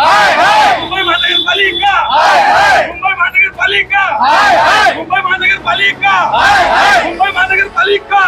मुंबई महानगरपालिका. मुंबई महानगरपालिका. मुंबई महानगरपालिका. मुंबई महानगरपालिका.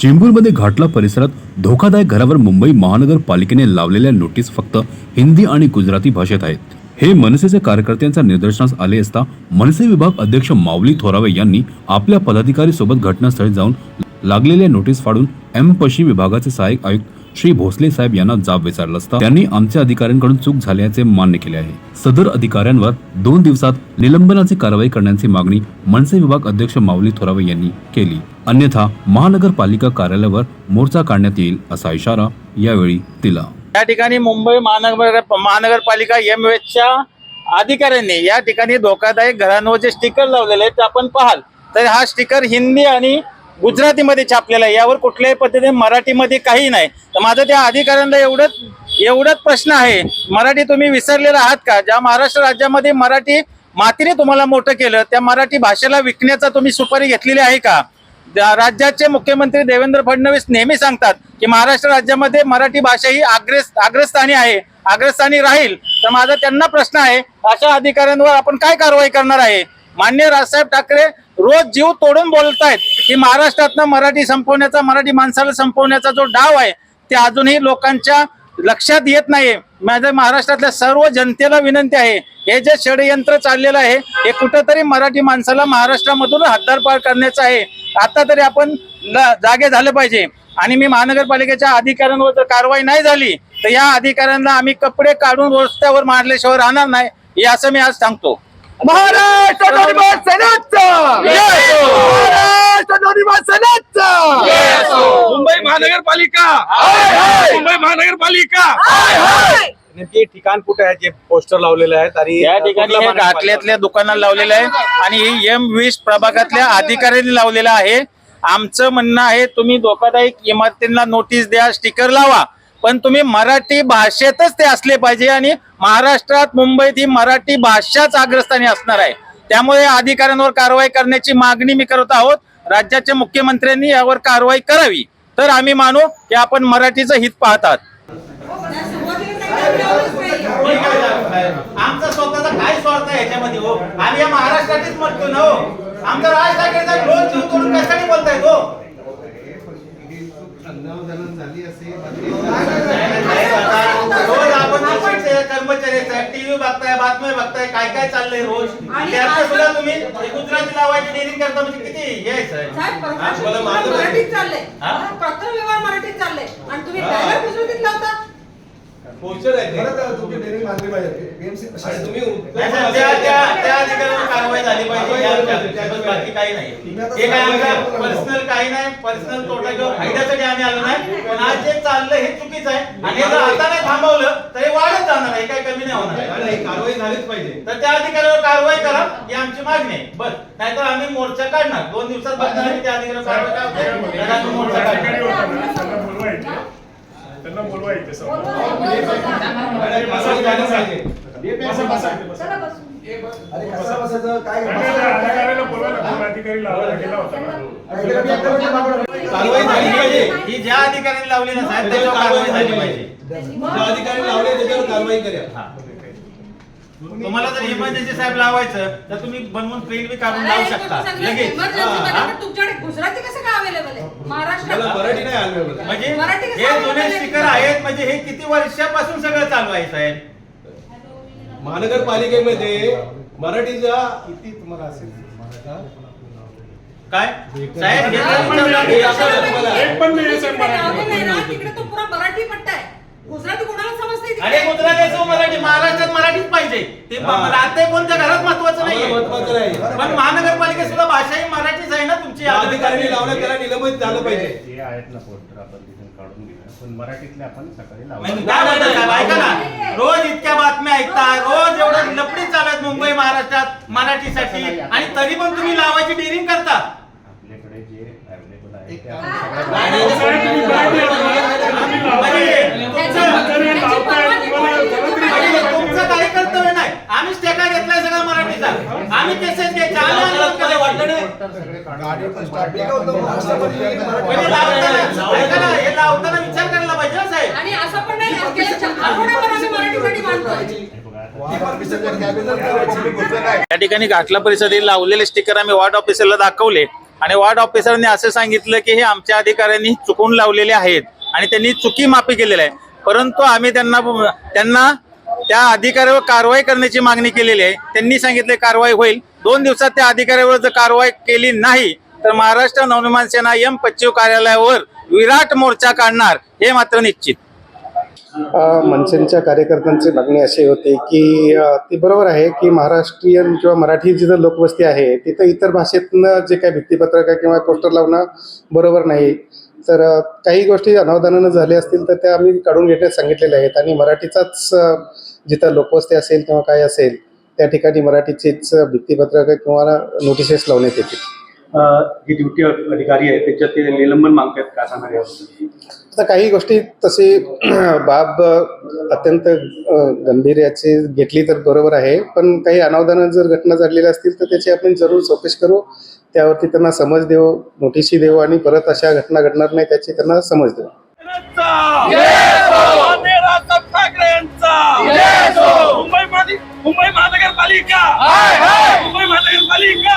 चेंबूरमध्ये घाटला परिसरात धोकादायक घरावर मुंबई महानगरपालिकेने लावलेल्या नोटीस फक्त हिंदी आणि गुजराती भाषेत आहेत. हे मनसेचे कार्यकर्त्यांच्या निदर्शनास आले असता मनसे विभाग अध्यक्ष माऊली थोरावे यांनी आपल्या पदाधिकारी सोबत घटनास्थळी जाऊन लागलेल्या नोटीस फाडून एम पश्चिम विभागाचे सहाय्यक आयुक्त श्री भोसले साहेब यांना जाब विचारला असता त्यांनी आमच्या अधिकाऱ्यांकडून चूक झाल्याचे मान्य केले आहे. सदर अधिकाऱ्यांवर दोन दिवसात निलंबनाची कारवाई करण्याची मागणी मनसे विभाग अध्यक्ष माऊली थोरावे यांनी केली. अन्यथा महानगरपालिका कार्यालयावर मोर्चा काढण्यात येईल असा इशारा यावेळी दिला. या ठिकाणी मुंबई महानगर महानगरपालिका एम च्या अधिकाऱ्यांनी या ठिकाणी धोकादायक घरांवर जे स्टिकर लावलेले आहेत ते आपण पाहाल. तर हा स्टिकर हिंदी आणि गुजरातीमध्ये छापलेला आहे. यावर कुठल्याही पद्धतीने मराठीमध्ये काही नाही. तर माझं त्या अधिकाऱ्यांना एवढंच एवढंच प्रश्न आहे. मराठी तुम्ही विसरलेला आहात का? ज्या महाराष्ट्र राज्यामध्ये मराठी मातीने तुम्हाला मोठं केलं त्या मराठी भाषेला विकण्याचा तुम्ही सुपारी घेतलेली आहे का? ज्या राज्याचे मुख्यमंत्री देवेंद्र फडणवीस नेहमी सांगतात की महाराष्ट्र राज्यामध्ये मराठी भाषा ही आग्रेस अग्रस्थानी आहे अग्रस्थानी राहील. तर माझा त्यांना प्रश्न आहे अशा अधिकाऱ्यांवर आपण काय कारवाई करणार आहे? मान्य राजसाहेब ठाकरे रोज जीव तोडून बोलतायत की महाराष्ट्रातनं मराठी संपवण्याचा मराठी माणसाला संपवण्याचा जो डाव आहे ते अजूनही लोकांच्या लक्षात येत नाही माझ्या महाराष्ट्रातल्या सर्व जनतेला विनंती आहे हे जे षडयंत्र चाललेलं आहे हे कुठंतरी मराठी माणसाला महाराष्ट्रामधून हद्दारपार करण्याचं आहे. आता तरी आपण जागे झालं पाहिजे. आणि मी महानगरपालिकेच्या अधिकाऱ्यांवर जर कारवाई नाही झाली तर या अधिकाऱ्यांना आम्ही कपडे काढून रस्त्यावर मारल्याशिवाय राहणार नाही हे असं मी आज सांगतो. महाराष्ट्र नवनिर्माण सेनेचा! महाराष्ट्र नवनिर्माण सेनेचा! मुंबई महानगरपालिका! मुंबई महानगरपालिका! नेमकी ठिकाण कुठे आहे? जे पोस्टर लावलेले आहेत आणि या ठिकाणी हे? घाटल्यातल्या दुकानाला लावलेलं आहे आणि ही एम वीस प्रभागातल्या अधिकाऱ्यांनी लावलेलं आहे. आमचं म्हणणं आहे तुम्ही धोकादायक इमारतींना नोटीस द्या स्टिकर लावा. पण तुम्ही मराठी भाषेतच ते असले पाहिजे आणि महाराष्ट्रात मुंबईत ही मराठी भाषाच अग्रस्थानी असणार आहे. त्यामुळे या अधिकाऱ्यांवर कारवाई करण्याची मागणी मी करत आहोत. राज्याच्या मुख्यमंत्र्यांनी यावर कारवाई करावी. तर आम्ही मानू की आपण मराठीचं हित पाहतात. आमचा स्वतःचा काय स्वार्थ आहे याच्यामध्ये हो? आम्ही या महाराष्ट्रातच म्हणतो ना हो? आमचा राज ठाकरेचा जीव तोडून कशाने बोलताय हो रोज आपण ऑफिसचे कर्मचारी टीव्ही बघताय काय काय चाललंय रोज? आणि सुद्धा तुम्ही गुजराती लावायची डेअरिंग करता म्हणजे किती हे साहेब? साहेब, हा? मला मराठीत चाललंय. हा? पत्र व्यवहार मराठीत चाललंय. आणि तुम्ही गुजरातीत लावता. पोस्टर आहे ते. नाही, साहेब, त्या- त्या- त्या अधिकाऱ्यांवर कारवाई झाली पाहिजे. या विचारात. बस बाकी काही नाही. हे काय आमचा पर्सनल काही नाही. पर्सनल तोटा किंवा फायद्यासाठी आम्ही आलो नाही. पण आज जे चाललं हे चुकीचं आहे. आणि हे जर आता नाही थांबवलं तर हे वाढत जाणार आहे. कमी नाही कारवाई झालीच पाहिजे. तर त्या अधिकाऱ्यावर कारवाई करा ही आमची मागणी आहे. बस. नाहीतर आम्ही मोर्चा काढणार. दोन दिवसात त्या अधिकाऱ्यावर कारवाई करा. तर आम्ही मोर्चा काढणार. त्यांना बोलवायचे. सर नाही, कारवाई झालीच पाहिजे चला बसून. अधिकाऱ्याला बोलवायला कोण अधिकारी लावायला गेला होता. ना कारवाई झाली पाहिजे. ही ज्या अधिकाऱ्यांनी लावली ना साहेब त्याच्यावर कारवाई झाली पाहिजे. जो अधिकारी लावले त्याच्यावर कारवाई करा तुम्हाला जर इमर्जन्सी साहेब लावायचं तर तुम्ही बनवून प्रिंट बी काढून लावू शकता लगेच हा, हा. तुमच्याकडे गुजराती कसं काय अवेलेबल आहे मला महाराष्ट्रात मराठी नाही आलं म्हणजे मराठी कसं हे बोलायचं? स्टिकर आहेत म्हणजे हे किती वर्षापासून सगळं चालू आहे साहेब महानगरपालिकेमध्ये मराठीचा किती तुम्हाला असेल काय साहेब हे तर पण विचारलं? एक नाही आहे साहेब तिकडे मराठी. तिकडे तो पुरा मराठी पट्टा गुजराती कोणाला समजते अरे गुजराती असो मराठी महाराष्ट्रात मराठीच पाहिजे. ते हा. कोणत्या घरात महत्वाचं नाही पण सुद्धा भाषा ही मराठीच आहे ना तुमची ज्या अधिकाऱ्यांनी लावलं त्याला निलंबित झालं पाहिजे. जे आहेत ना पोस्टर आपण तिथून काढून घेऊया. पण मराठीतले आपण सकाळी लावू. काय म्हणतात साहेब, ऐका ना. रोज इतक्या बातम्या ऐकता रोज एवढं लपडी चालत मुंबई महाराष्ट्रात मराठीसाठी. आणि तरी पण तुम्ही लावायची डेअरिंग करता. आपल्याकडे जे अवेलेबल आहे ते आपण सगळं नाही, लावू. साहेब, तुम्ही काय देणार? आम्ही लावतोय. म्हणजे तुमचं- जर हे लावताय, तुम्हाला जरा तरी म्हणजे कळलं तुमचं पाहिजे. काही कर्तव्य नाही आम्हीच टेका घेतलाय सगळा मराठीचा आम्ही केसेस घ्यायचे आम्ही आंदोलन करायचे. पोस्टर सगळे काढून म्हणजे लावताना ऐका ना, हे लावताना विचार करायला पाहिजे साहेब आणि असं पण नाही या ठिकाणी घाटला परिषदेत लावलेले स्टिकर आम्ही वॉर्ड ऑफिसरला दाखवले. आणि वॉर्ड ऑफिसरने असं सांगितलं की हे आमच्या अधिकाऱ्यांनी चुकून लावलेले आहेत आणि त्यांनी चुकी माफी केलेली आहे. परंतु आम्ही त्यांना त्यांना त्या अधिकाऱ्यावर कारवाई करण्याची मागणी केलेली आहे. त्यांनी सांगितले कारवाई होईल. दोन दिवसात त्या अधिकाऱ्यावर जर कारवाई केली नाही तर महाराष्ट्र नवनिर्माण सेना एम पच्चीव कार्यालयावर विराट मोर्चा काढणार हे मात्र निश्चित. अ, कार्यकर्त्यांची मागणी अशी होती की ती बरोबर आहे की महाराष्ट्रीयन किंवा मराठी जिथं लोकवस्ती आहे तिथं इतर भाषेतनं जे काही भित्तीपत्रक आहे किंवा पोस्टर लावणं बरोबर नाही. तर काही गोष्टी अनावधानानं झाल्या असतील तर त्या आम्ही काढून घेण्यास सांगितलेल्या आहेत आणि मराठीचाच जिथं लोकवस्ती असेल किंवा काय असेल त्या ठिकाणी मराठीचीच भित्तीपत्रक किंवा नोटिसेस लावण्यात येतील. जे ड्युटी अधिकारी आहेत त्याच्यात ते निलंबन मागतात का सांगणार? आता काही गोष्टी तशी बाब अत्यंत अ, गंभीर्याची घेतली तर बरोबर आहे पण काही अनावधानात जर घटना घडलेल्या असतील तर त्याची आपण जरूर चौकशी करू. त्यावरती त्यांना समज देऊ नोटीसही देऊ आणि परत अशा घटना घडणार नाही त्याची त्यांना समज देऊ. मुंबई महानगरपालिका! मुंबई महानगरपालिका! मुंबई महानगरपालिका